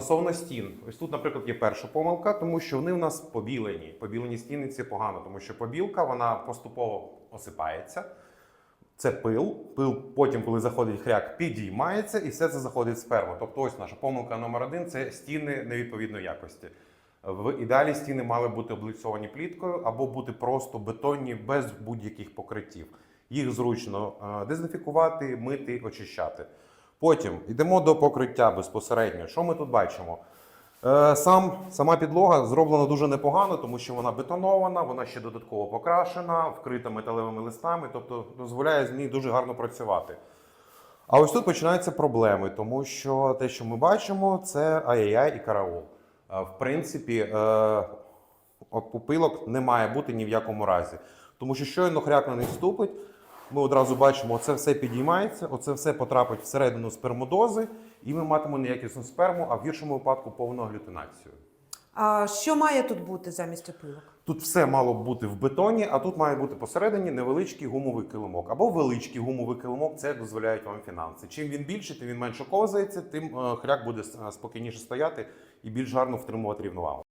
Стосовно стін, ось тут, наприклад, є перша помилка, тому що вони у нас побілені. Побілені стіни це погано, тому що побілка вона поступово осипається. Це пил. Пил потім, коли заходить хряк, підіймається і все це заходить в сперму. Тобто, ось наша помилка номер один це стіни невідповідної якості. В ідеалі стіни мали бути облицьовані пліткою або бути просто бетонні без будь-яких покриттів. Їх зручно е, дезінфікувати, мити, очищати. Потім йдемо до покриття безпосередньо. Що ми тут бачимо? Е, Сам, сама підлога зроблена дуже непогано, тому що вона бетонована, вона ще додатково покрашена, вкрита металевими листами, тобто дозволяє з ній дуже гарно працювати. А ось тут починаються проблеми, тому що те, що ми бачимо, це ай-яй-яй і караул. Е, В принципі, е, опупилок не має бути ні в якому разі. Тому що щойно хряк на них ступить, ми одразу бачимо, оце все підіймається, оце все потрапить всередину спермодози, і ми матимемо неякісну сперму, а в гіршому випадку повну аглютинацію. А що має тут бути замість опилок? Тут все мало б бути в бетоні, а тут має бути посередині невеличкий гумовий килимок. Або величкий гумовий килимок, це дозволяють вам фінанси. Чим він більший, тим він менше ковзається, тим е, хряк буде спокійніше стояти і більш гарно втримувати рівновагу.